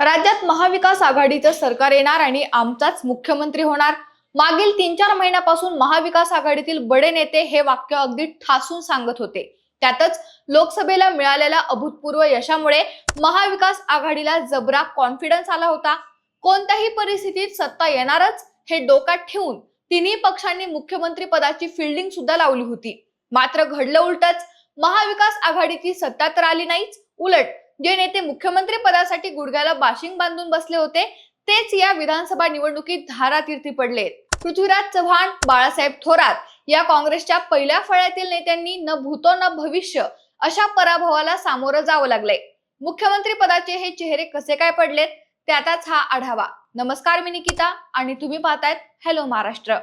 राज्यात महाविकास आघाडीचं सरकार येणार आणि आमचाच मुख्यमंत्री होणार. मागील तीन चार महिन्यापासून महाविकास आघाडीतील बडे नेते हे वाक्य अगदी ठासून सांगत होते. त्यातच लोकसभेला मिळालेल्या अभूतपूर्व यशामुळे महाविकास आघाडीला जबरा कॉन्फिडन्स आला होता. कोणत्याही परिस्थितीत सत्ता येणारच हे डोक्यात ठेवून तिन्ही पक्षांनी मुख्यमंत्री पदाची फिल्डिंग सुद्धा लावली होती. मात्र घडलं उलटच महाविकास आघाडीची सत्ता तर आली नाहीच. उलट जे नेते मुख्यमंत्री पदासाठी गुडघ्याला बाशिंग बांधून बसले होते तेच या विधानसभा निवडणुकीत धारातीर्थी पडले पृथ्वीराज चव्हाण बाळासाहेब थोरात या काँग्रेसच्या पहिल्या फळ्यातील नेत्यांनी न भूतो न भविष्य अशा पराभवाला सामोरं जावं लागलंय. मुख्यमंत्री पदाचे हे चेहरे कसे काय पडलेत त्याचाच हा आढावा. नमस्कार मी निकिता आणि तुम्ही पाहतायत हॅलो महाराष्ट्र.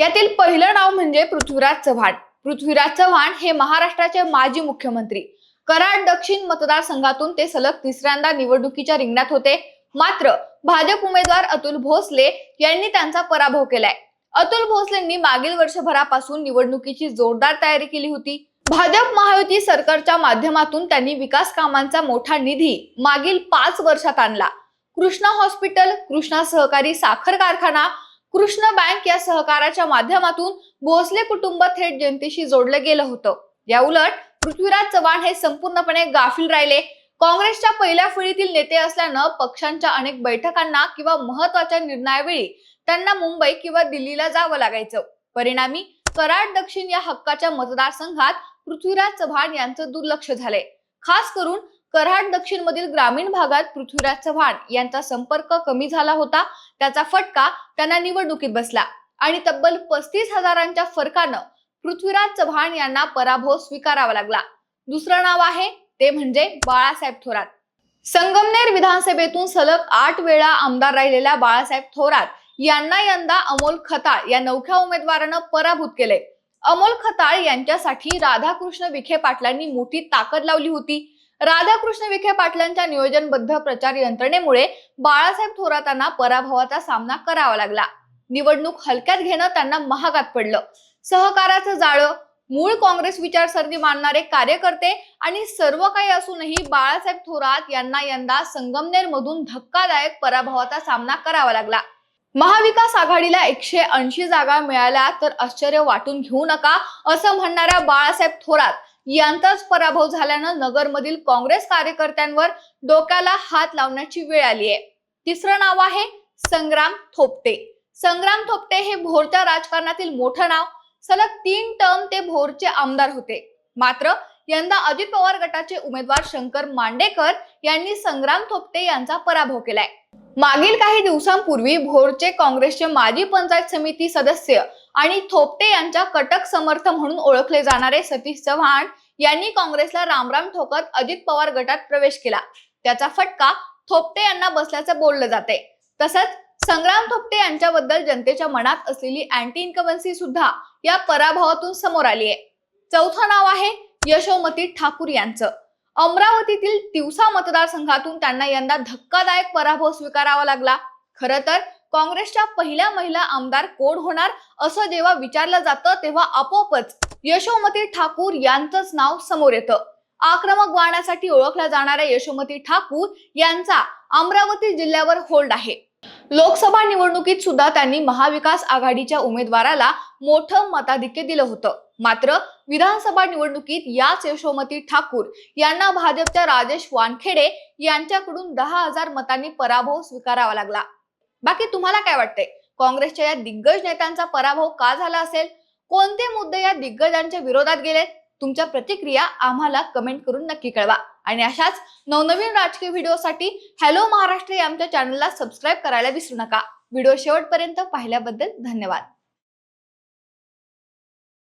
यातील पहिलं नाव म्हणजे पृथ्वीराज चव्हाण. पृथ्वीराज चव्हाण हे महाराष्ट्राचे माजी मुख्यमंत्री. कराड दक्षिण मतदारसंघातून ते सलग तिसऱ्यांदा निवडणुकीच्या रिंगणात होते. मात्र भाजप उमेदवार अतुल भोसले यांनी त्यांचा पराभव केलाय. अतुल भोसलेंनी मागील वर्षभरापासून निवडणुकीची जोरदार तयारी केली होती. भाजप महायुती सरकारच्या माध्यमातून त्यांनी विकास कामांचा मोठा निधी मागील पाच वर्षात आणला. कृष्णा हॉस्पिटल कृष्णा सहकारी साखर कारखाना कृष्ण बँक या सहकाराच्या माध्यमातून भोसले कुटुंब थेट जनतेशी जोडलं गेलं होतं. या उलट पृथ्वीराज चव्हाण हे संपूर्णपणे गाफील राहिले. काँग्रेसच्या पहिल्या फळीतील नेते असल्यानं पक्षांच्या अनेक बैठकांना किंवा महत्त्वाच्या निर्णयावेळी त्यांना मुंबई किंवा दिल्लीला जावं लागायचं. परिणामी कराड दक्षिण या हक्काच्या मतदारसंघात पृथ्वीराज चव्हाण यांचं दुर्लक्ष झालंय. खास करून कराड दक्षिण मधील ग्रामीण भागात पृथ्वीराज चव्हाण यांचा संपर्क कमी झाला होता. त्याचा फटका त्यांना निवडणुकीत बसला. आणि तब्बल पस्तीस हजारांच्या फरकानं पृथ्वीराज चव्हाण यांना पराभव स्वीकारावा लागला. दुसरं नाव आहे ते म्हणजे बाळासाहेब थोरात. संगमनेर विधानसभेतून सलग आठ वेळा आमदार राहिलेल्या बाळासाहेब थोरात यांना यंदा अमोल खताळ या नवख्या उमेदवारानं पराभूत केले अमोल खताळ यांच्यासाठी राधाकृष्ण विखे पाटलांनी मोठी ताकद लावली होती. राधाकृष्ण विखे पाटलांच्या नियोजनबद्ध प्रचार यंत्रणेमुळे बाळासाहेब थोरातांना पराभवाचा सामना करावा लागला. निवडणूक हलक्यात घेणं त्यांना महागात पडलं. सहकाराचं जाळं मूळ काँग्रेस विचारसरणी मानणारे कार्यकर्ते आणि सर्व काही असूनही बाळासाहेब थोरात यांना यंदा संगमनेर मधून धक्कादायक पराभवाचा सामना करावा लागला. महाविकास आघाडीला एकशे ऐंशी जागा मिळाल्या तर आश्चर्य वाटून घेऊ नका असं म्हणणाऱ्या बाळासाहेब थोरात यांचाच पराभव झाल्यानं नगरमधील काँग्रेस कार्यकर्त्यांवर डोक्याला हात लावण्याची वेळ आली आहे. तिसरं नाव आहे संग्राम थोपटे. संग्राम थोपटे हे भोरच्या राजकारणातील मोठं नाव. सलग तीन टर्म ते भोरचे आमदार होते. मात्र यंदा अजित पवार गटाचे उमेदवार शंकर मांडेकर यांनी संग्राम थोपटे यांचा पराभव केलाय. मागील काही दिवसांपूर्वी भोरचे काँग्रेसचे माजी पंचायत समिती सदस्य आणि थोपटे यांच्या कटक समर्थ म्हणून ओळखले जाणारे सतीश चव्हाण यांनी काँग्रेसला रामराम ठोकत अजित पवार गटात प्रवेश केला. त्याचा फटका थोपटे यांना बसल्याचं बोललं जाते तसंच संग्राम थोपटे यांच्याबद्दल जनतेच्या मनात असलेली अँटी इन्कमन्सी सुद्धा या पराभवातून समोर आली आहे. चौथं नाव आहे यशोमती ठाकूर यांचं. अमरावतीतील तिवसा मतदारसंघातून त्यांना यंदा धक्कादायक पराभव स्वीकारावा लागला. खरं तर काँग्रेसच्या पहिल्या महिला आमदार कोण होणार असं जेव्हा विचारलं जातं तेव्हा आपोआपच यशोमती ठाकूर यांचंच नाव समोर येतं. आक्रमक वाहण्यासाठी ओळखल्या जाणाऱ्या यशोमती ठाकूर यांचा अमरावती जिल्ह्यावर होल्ड आहे. लोकसभा निवडणुकीत सुद्धा त्यांनी महाविकास आघाडीच्या उमेदवाराला मोठं मताधिक्य दिलं होतं. मात्र विधानसभा निवडणुकीत याच यशोमती ठाकूर यांना भाजपच्या राजेश वानखेडे यांच्याकडून दहा हजार मतांनी पराभव स्वीकारावा लागला. बाकी तुम्हाला काय वाटतंय? काँग्रेसच्या या दिग्गज नेत्यांचा पराभव का झाला असेल? कोणते मुद्दे या दिग्गजांच्या विरोधात गेलेत? तुमच्या प्रतिक्रिया आम्हाला कमेंट करून नक्की कळवा. आणि अशाच नवनवीन राजकीय व्हिडिओसाठी हॅलो महाराष्ट्र या आमच्या चॅनलला सबस्क्राईब करायला विसरू नका. व्हिडिओ शेवटपर्यंत पाहिल्याबद्दल धन्यवाद.